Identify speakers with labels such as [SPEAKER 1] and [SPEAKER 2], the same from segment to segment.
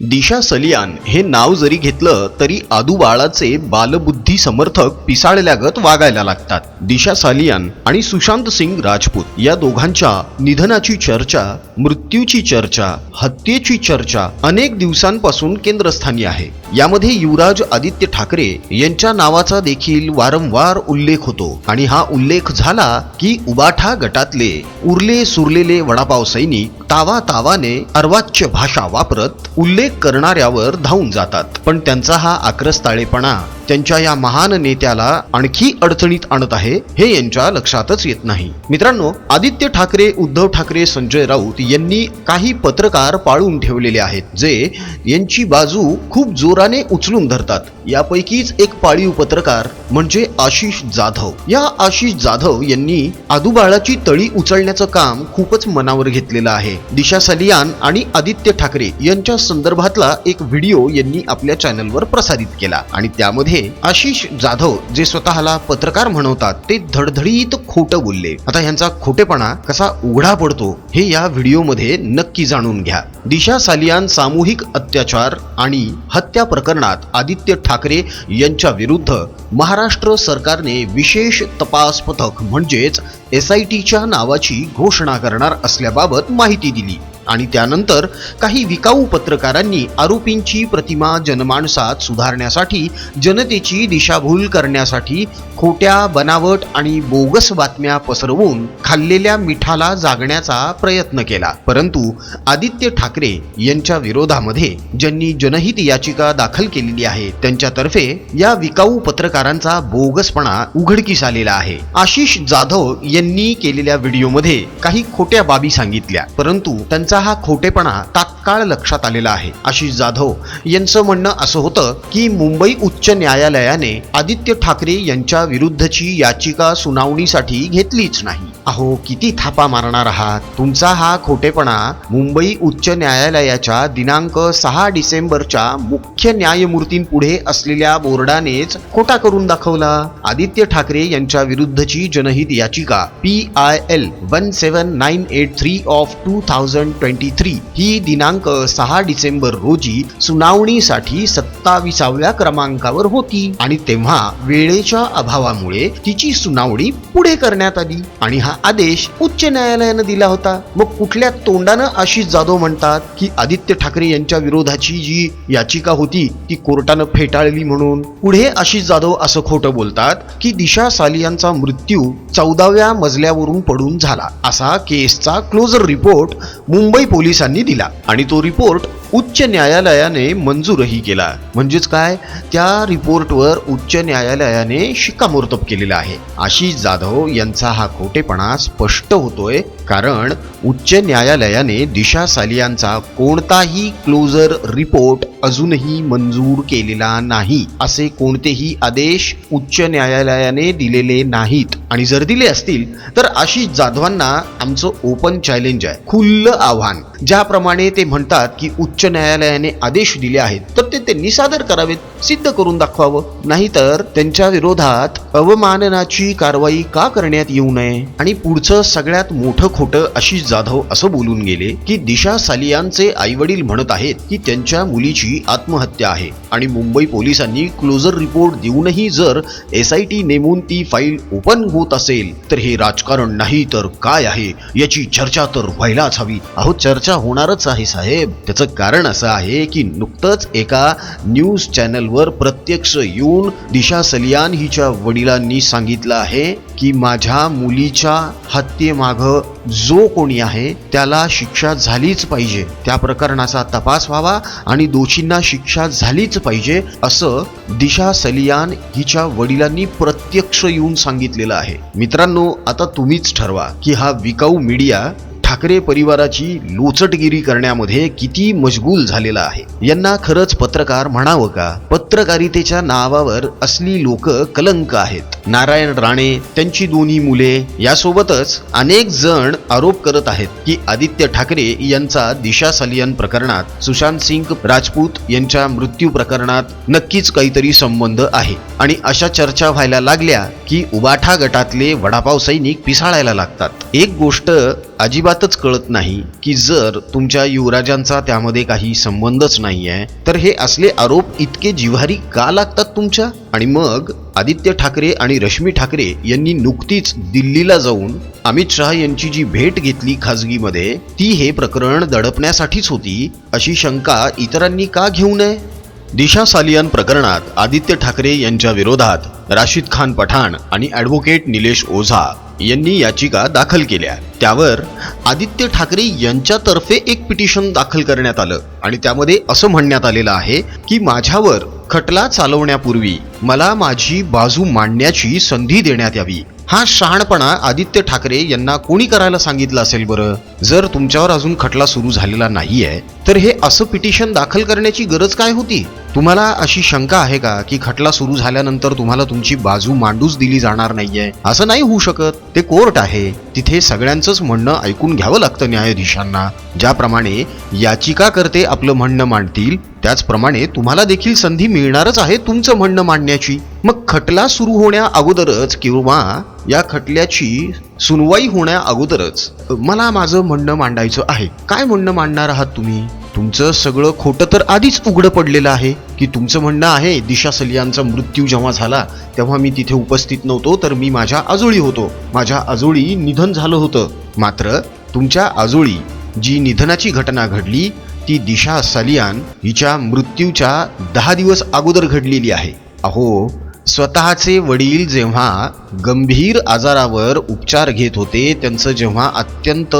[SPEAKER 1] दिशा सलियान हे नाव जरी घेतलं तरी आदू बाळाचे बालबुद्धी समर्थक पिसाळल्यागत वागायला लागतात. दिशा सालियान आणि सुशांत सिंग राजपूत या दोघांच्या निधनाची चर्चा मृत्यूची चर्चा हत्येची चर्चा अनेक दिवसांपासून केंद्रस्थानी आहे. यामध्ये युवराज आदित्य ठाकरे यांच्या नावाचा देखील वारंवार उल्लेख होतो आणि हा उल्लेख झाला की उबाठा गटातले उरले सुरलेले वडापाव सैनिक तावा तावाने अर्वाच्य भाषा वापरत उल्लेख करणाऱ्यावर धावून जातात. पण त्यांचा हा आक्रस्ताळेपणा त्यांच्या या महान नेत्याला आणखी अडचणीत आणत आहे हे यांच्या लक्षातच येत नाही. मित्रांनो आदित्य ठाकरे उद्धव ठाकरे संजय राऊत यांनी काही पत्रकार पाळून ठेवलेले आहेत जे यांची बाजू खूप जोराने उचलून धरतात. यापैकीच एक पाळीव पत्रकार म्हणजे आशिष जाधव. या आशिष जाधव यांनी आदुबाळाची तळी उचलण्याचं काम खूपच मनावर घेतलेलं आहे. दिशा सलियान आणि आदित्य ठाकरे यांच्या संदर्भातला एक व्हिडिओ यांनी आपल्या चॅनलवर प्रसारित केला. आणि त्यामध्ये आशिष जाधव जे स्वतःला पत्रकार म्हणवतात ते धडधडीत खोटं बोलले. आता यांचा खोटेपणा कसा उघडा पडतो हे या व्हिडिओमध्ये नक्की जाणून घ्या. दिशा सालियान सामूहिक अत्याचार आणि हत्या प्रकरणात आदित्य ठाकरे यांच्या विरुद्ध महाराष्ट्र सरकारने विशेष तपास पथक म्हणजेच एस आय टीच्या नावाची घोषणा करणार असल्याबाबत माहिती दिली आणि त्यानंतर काही विकाऊ पत्रकारांनी आरोपींची प्रतिमा जनमानसात सुधारण्यासाठी जनतेची दिशाभूल करण्यासाठी खोट्या बनावट आणि बोगस बातम्या पसरवून खाल्लेल्या मिठाला जागण्याचा प्रयत्न केला. परंतु आदित्य ठाकरे यांच्या विरोधामध्ये ज्यांनी जनहित याचिका दाखल केलेली आहे त्यांच्यातर्फे या विकाऊ पत्रकारांचा बोगसपणा उघडकीस आलेला आहे. आशिष जाधव यांनी केलेल्या व्हिडिओमध्ये काही खोट्या बाबी सांगितल्या परंतु त्यांचा हा खोटेपणा तात्काळ लक्षात आलेला आहे. आशिष जाधव यांचं म्हणणं असं होतं की मुंबई उच्च न्यायालयाने आदित्य ठाकरे यांच्या विरुद्धची याचिका सुनावणीसाठी घेतलीच नाही. अहो किती थापा मारणार आहात? तुमचा हा खोटेपणा मुंबई उच्च न्यायालयाच्या दिनांक सहा डिसेंबरच्या मुख्य न्यायमूर्तींपुढे असलेल्या बोर्डानेच खोटा करून दाखवला. आदित्य ठाकरे यांच्या विरुद्धची जनहित याचिका P I L one seven nine eight three of two thousand twenty three ही दिनांक सहा डिसेंबर रोजी सुनावणीसाठी सत्ताविसाव्या क्रमांकावर होती. आणि तेव्हा वेळेच्या अभावामुळे तिची सुनावणी पुढे करण्यात आली. आणि हा आदेश उच्च न्यायालयानं दिला होता. मग कुठल्या तोंडानं आशिष जाधव म्हणतात की आदित्य ठाकरे यांच्या विरोधाची जी याचिका होती ती कोर्टानं फेटाळली म्हणून? पुढे आशिष जाधव असं खोटं बोलतात की दिशा सालियांचा मृत्यू चौदाव्या मजल्यावरून पडून झाला असा केसचा क्लोजर रिपोर्ट मुंबई पोलिसांनी दिला. आणि तो रिपोर्ट उच्च न्यायालयाने मंजूरही केला. म्हणजेच काय? त्या रिपोर्टवर उच्च न्यायालयाने शिक्कामोर्तब केलेला आहे. आशिष जाधव यांचा हा खोटेपणा स्पष्ट होतोय कारण उच्च न्यायालयाने दिशा सालियांचा कोणताही क्लोजर रिपोर्ट अजूनही मंजूर केलेला नाही असे कोणतेही आदेश उच्च न्यायालयाने दिलेले नाहीत. आणि जर दिले असतील तर आशिष जाधवांना आमचं ओपन चॅलेंज आहे. खुल्लं आव्हान. ज्याप्रमाणे ते म्हणतात की उच्च न्यायालयाने आदेश दिले आहेत तर ते त्यांनी सादर करावेत सिद्ध करून दाखवावं. नाहीतर त्यांच्या विरोधात अवमाननाची कारवाई का करण्यात येऊ नये? आणि पुढचं सगळ्यात मोठं खोटं आशिष जाधव असं बोलून गेले की दिशा सालियांचे आई वडील म्हणत आहेत की त्यांच्या मुलीची आत्महत्या आहे. आणि मुंबई पोलिसांनी क्लोजर रिपोर्ट देऊनही जर एस आय टी नेमून ती फाईल ओपन होत असेल तर हे राजकारण नाही तर काय आहे? याची चर्चा तर व्हायलाच हवी. अहो चर्चा होणारच आहे साहेब. त्याचं कारण असं आहे की नुकतंच एका न्यूज चॅनलवर प्रत्यक्ष येऊन दिशा सलियान हिच्या वडिलांनी सांगितलं आहे की माझ्या मुलीच्या हत्येमाग जो कोणी आहे त्याला शिक्षा झालीच पाहिजे. त्या प्रकरणाचा तपास व्हावा आणि दोषींना शिक्षा झालीच पाहिजे असं दिशा सलियान हिच्या वडिलांनी प्रत्यक्ष येऊन सांगितलेलं आहे. मित्रांनो आता तुम्हीच ठरवा की हा विकाऊ मीडिया ठाकरे परिवाराची लोचटगिरी करण्यामध्ये किती मशगूल झालेला आहे? यांना खरंच पत्रकार म्हणावं का? पत्रकारितेच्या नावावर असली लोक कलंक आहेत. नारायण राणे त्यांची दोन्ही मुले यासोबतच अनेक जण आरोप करत आहेत की आदित्य ठाकरे यांचा दिशा सालियन प्रकरणात सुशांत सिंग राजपूत यांच्या मृत्यू प्रकरणात नक्कीच काहीतरी संबंध आहे. आणि अशा चर्चा व्हायला लागल्या की उबाठा गटातले वडापाव सैनिक पिसाळायला लागतात. एक गोष्ट अजिबातच कळत नाही की जर तुमच्या युवराजांचा त्यामध्ये काही संबंधच नाही आहे तर हे असले आरोप इतके जिव्हारी का लागतात तुमच्या? आणि मग आदित्य ठाकरे आणि रश्मी ठाकरे यांनी नुकतीच दिल्लीला जाऊन अमित शहा यांची जी भेट घेतली खाजगीमध्ये ती हे प्रकरण दडपण्यासाठीच होती अशी शंका इतरांनी का घेऊ नये? दिशा सालियान प्रकरणात आदित्य ठाकरे यांच्या विरोधात राशीद खान पठाण आणि ॲडव्होकेट निलेश ओझा यांनी याचिका दाखल केल्या. त्यावर आदित्य ठाकरे यांच्यातर्फे एक पिटिशन दाखल करण्यात आलं आणि त्यामध्ये असं म्हणण्यात आलेलं आहे की माझ्यावर खटला चालवण्यापूर्वी मला माझी बाजू मांडण्याची संधी देण्यात यावी. हा शहाणपणा आदित्य ठाकरे यांना कोणी करायला सांगितलं असेल बरं? जर तुमच्यावर अजून खटला सुरू झालेला नाहीये तर हे असं पिटिशन दाखल करण्याची गरज काय होती? तुम्हाला अशी शंका आहे का की खटला सुरू झाल्यानंतर तुम्हाला तुमची बाजू मांडूच दिली जाणार नाहीये? असं नाही होऊ शकत. ते कोर्ट आहे. तिथे सगळ्यांचंच म्हणणं ऐकून घ्यावं लागतं न्यायाधीशांना. ज्याप्रमाणे याचिकाकर्ते आपलं म्हणणं मांडतील त्याचप्रमाणे तुम्हाला देखील संधी मिळणारच आहे तुमचं म्हणणं मांडण्याची. मग खटला सुरू होण्या अगोदरच किंवा या खटल्याची सुनवाई होण्या अगोदरच मला माझं म्हणणं मांडायचं आहे. काय म्हणणं मांडणार आहात तुम्ही? तुमचं सगळं खोटं तर आधीच उघडं पडलेलं आहे की तुमचं म्हणणं आहे दिशा सलियांचा मृत्यू जेव्हा झाला तेव्हा मी तिथे उपस्थित नव्हतो तर मी माझ्या आजोळी होतो. माझ्या आजोळी निधन झालं होतं. मात्र तुमच्या आजोळी जी निधनाची घटना घडली ती दिशा सलियान हिच्या मृत्यूच्या दहा दिवस अगोदर घडलेली आहे. अहो स्वतःचे वडील जेव्हा गंभीर आजारावर उपचार घेत होते त्यांचं जेव्हा अत्यंत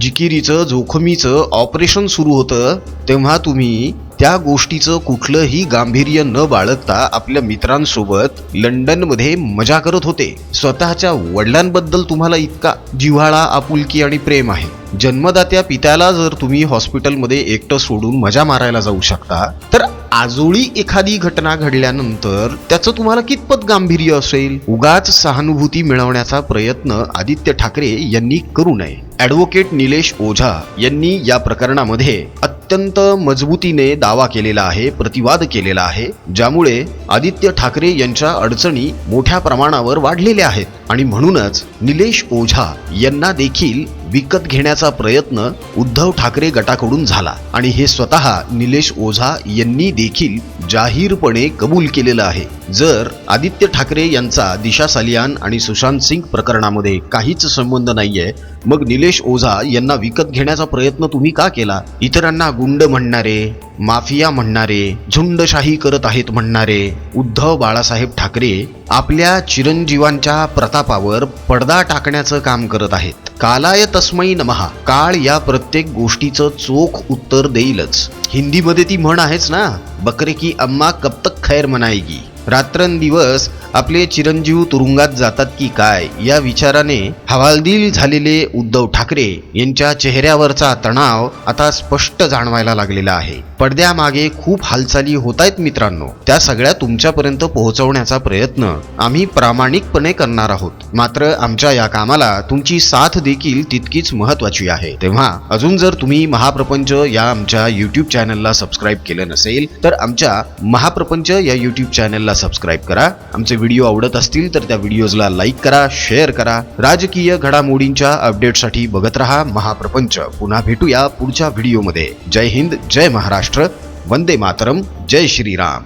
[SPEAKER 1] जिकिरीचं जोखमीचं ऑपरेशन सुरू होतं तेव्हा तुम्ही त्या गोष्टीचं कुठलंही गांभीर्य न बाळगता आपल्या मित्रांसोबत लंडनमध्ये मजा करत होते. स्वतःच्या वडिलांबद्दल तुम्हाला इतका जिव्हाळा आपुलकी आणि प्रेम आहे. जन्मदात्या पित्याला जर तुम्ही हॉस्पिटलमध्ये एकटं सोडून मजा मारायला जाऊ शकता तर आजोळी एखादी घटना घडल्यानंतर त्याचं तुम्हाला कितपत गांभीर्य असेल? उगाच सहानुभूती मिळवण्याचा प्रयत्न आदित्य ठाकरे यांनी करू नये. ॲडव्होकेट निलेश ओझा यांनी या प्रकरणामध्ये अत्यंत मजबूतीने दावा केलेला आहे प्रतिवाद केलेला आहे ज्यामुळे आदित्य ठाकरे यांच्या अडचणी मोठ्या प्रमाणावर वाढलेल्या आहेत. आणि म्हणूनच निलेश ओझा यांना देखील विकत घेण्याचा प्रयत्न उद्धव ठाकरे गटाकडून झाला. आणि हे स्वतः निलेश ओझा यांनी देखील जाहीरपणे कबूल केलेलं आहे. जर आदित्य ठाकरे यांचा दिशा सालियान आणि सुशांत सिंग प्रकरणामध्ये काहीच संबंध नाहीये मग निलेश ओझा यांना विकत घेण्याचा प्रयत्न तुम्ही का केला? इतरांना गुंड म्हणणारे माफिया म्हणणारे झुंडशाही करत आहेत म्हणणारे उद्धव बाळासाहेब ठाकरे आपल्या चिरंजीवांच्या प्रतापावर पडदा टाकण्याचं काम करत आहेत. कालाय तस्मै नमहा. काळ या प्रत्येक गोष्टीचं चोख उत्तर देईलच. हिंदीमध्ये ती म्हण आहेच ना बकरे की अम्मा कब तक खैर मनाएगी. रात्रंदिवस आपले चिरंजीव तुरुंगात जातात की काय या विचाराने हवालदिल झालेले उद्धव ठाकरे यांच्या चेहऱ्यावरचा तणाव आता स्पष्ट जाणवायला लागलेला आहे. पडद्यामागे खूप हालचाली होत आहेत मित्रांनो. त्या सगळ्या तुमच्यापर्यंत पोहोचवण्याचा प्रयत्न आम्ही प्रामाणिकपणे करणार आहोत. मात्र आमच्या या कामाला तुमची साथ देखील तितकीच महत्वाची आहे. तेव्हा अजून जर तुम्ही महाप्रपंच या आमच्या युट्यूब चॅनलला सबस्क्राईब केलं नसेल तर आमच्या महाप्रपंच या युट्यूब चॅनलला सबस्क्राईब करा. आमचे व्हिडिओ आवडत असतील तर त्या व्हिडिओजला लाईक करा शेअर करा. राजकीय घडामोडींच्या अपडेटसाठी बघत रहा महाप्रपंच. पुन्हा भेटूया पुढच्या व्हिडिओमध्ये जय हिंद जय महाराष्ट्र. वंदे मातरम. जय श्रीराम.